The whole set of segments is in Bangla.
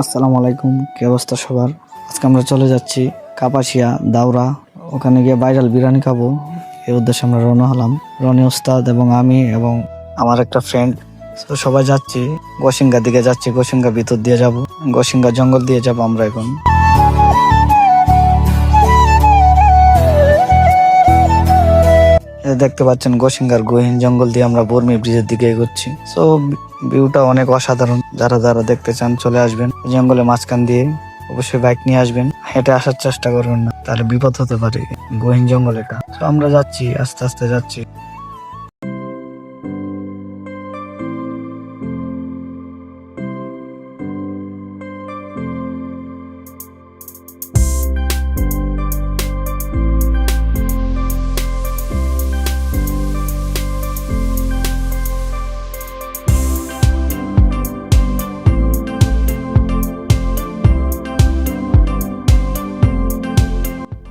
আসসালামু আলাইকুম, কি অবস্থা সবার? আজকে আমরা চলে যাচ্ছি কাপাসিয়া দাউরা ওখানে গিয়ে ভাইরাল বিরিয়ানি খাব। এই উদ্দেশ্যে আমরা রওনা হলাম। রনি ওস্তাদ এবং আমি এবং আমার একটা ফ্রেন্ড সবাই যাচ্ছি। গোসিঙ্গা দিকে যাচ্ছি। গোসিঙ্গা ভিতর দিয়ে যাব। গোসিঙ্গা জঙ্গল দিয়ে যাব আমরা এখন। দেখতে পাচ্ছেন গোসিঙ্গার গহীন জঙ্গল দিয়ে আমরা বর্মি ব্রিজের দিকে এগোচ্ছি। সো ভিউটা অনেক অসাধারণ। যারা যারা দেখতে চান চলে আসবেন। জঙ্গলে মাঝখান দিয়ে অবশ্যই বাইক নিয়ে আসবেন। হেঁটে আসার চেষ্টা করবেন না, তাহলে বিপদ হতে পারে। গহীন জঙ্গল এটা। তো আমরা যাচ্ছি, আস্তে আস্তে যাচ্ছি।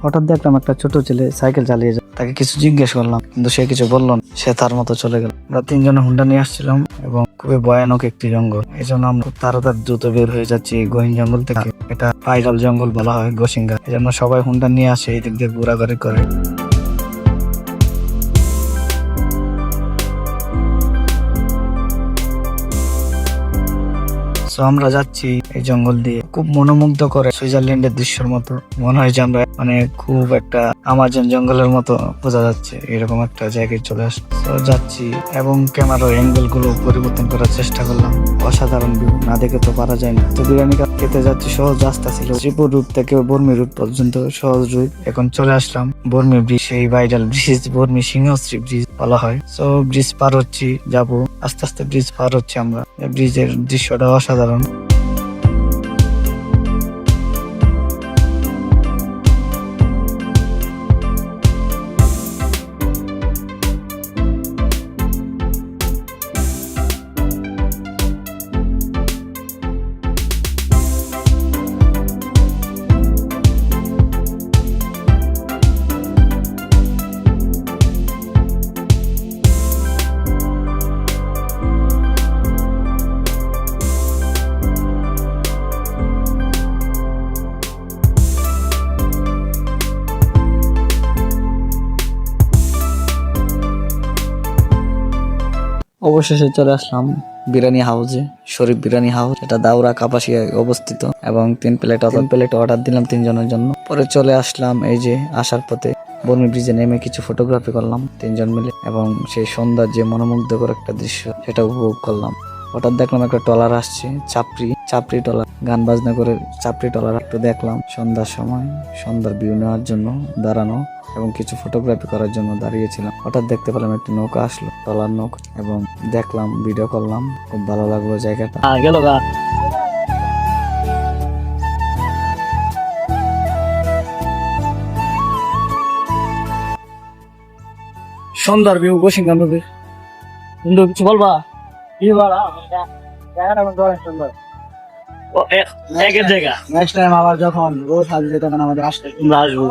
হঠাৎ দেখলাম একটা ছোট ছেলে সাইকেল চালিয়ে যায়। তাকে কিছু জিজ্ঞেস করলাম, কিন্তু সে কিছু বলল না। সে তার মতো চলে গেল। আমরা তিনজনে হুন্ডা নিয়ে আসছিলাম এবং খুবই ভয়ানক একটি জঙ্গল। এই জন্য আমরা তাড়াতাড়ি দ্রুত বের হয়ে যাচ্ছি গোহিন জঙ্গল থেকে। এটা পাইরাল জঙ্গল বলা হয় গোসিঙ্গা এই জন্য সবাই হুন্ডা নিয়ে আসে এই দিক দিয়ে ঘোরাঘুরি করে। আমরা যাচ্ছি এই জঙ্গল দিয়ে। খুব মনোমুগ্ধ করে সুইজারল্যান্ডের দৃশ্যের মতো। মনে হয় যে আমরা মানে খুব একটা আমাজন জঙ্গলের মতো বোঝা যাচ্ছে। এরকম একটা জায়গায় চলে আসছে যাচ্ছি এবং ক্যামেরার অ্যাঙ্গেলগুলো পরিবর্তন করার চেষ্টা করলাম। অসাধারণ ভিউ না দেখে তো পারা যায় না। তো বিরিয়ানি খেতে যাচ্ছি, সহজ রাস্তা ছিল। শ্রীপুর রুট থেকে বর্মি রুট পর্যন্ত সহজ রুট এখন চলে আসলাম বর্মি ব্রিজ সেই viral bridge Barmi Singhashri bridge বলা হয়। তো ব্রিজ পার হচ্ছি, যাব। আস্তে আস্তে ব্রিজ পার হচ্ছে আমরা। ব্রিজের দৃশ্যটা অসাধারণ। অসাধারণ অবশেষে চলে আসলাম বিরিয়ানি হাউসে শরীফ বিরিয়ানি হাউস এটা দাউরা কাপাসিয়ায় অবস্থিত এবং তিন প্লেট তিন প্লেট অর্ডার দিলাম তিনজনের জন্য। পরে চলে আসলাম এই যে আসার পথে বর্মি ব্রিজে নেমে কিছু ফটোগ্রাফি করলাম তিনজন মিলে এবং সেই সন্ধ্যার যে মনোমুগ্ধকর একটা দৃশ্য সেটা উপভোগ করলাম। হঠাৎ দেখলাম একটা টলার আসছে, চাপড়ি চাপড়ি টলার গান বাজনা করে চাপড়ি টলার একটু দেখলাম। সন্ধ্যার সময়, সন্ধ্যার ভিউ নেওয়ার জন্য দাঁড়ানো এবং কিছু ফটোগ্রাফি করার জন্য দাঁড়িয়েছিলাম। হঠাৎ দেখতে পেলাম একটি নৌকা আসলো টলার নৌকা এবং দেখলাম ভিডিও করলাম। খুব ভালো লাগল জায়গাটা। গেল গা। সুন্দর ভিউ গোসিঙ্গা নদীর। কিছু বলবা? নেক্সট টাইম আবার যখন রোজ আসবে তখন আমাদের আসতে তোমরা আসব।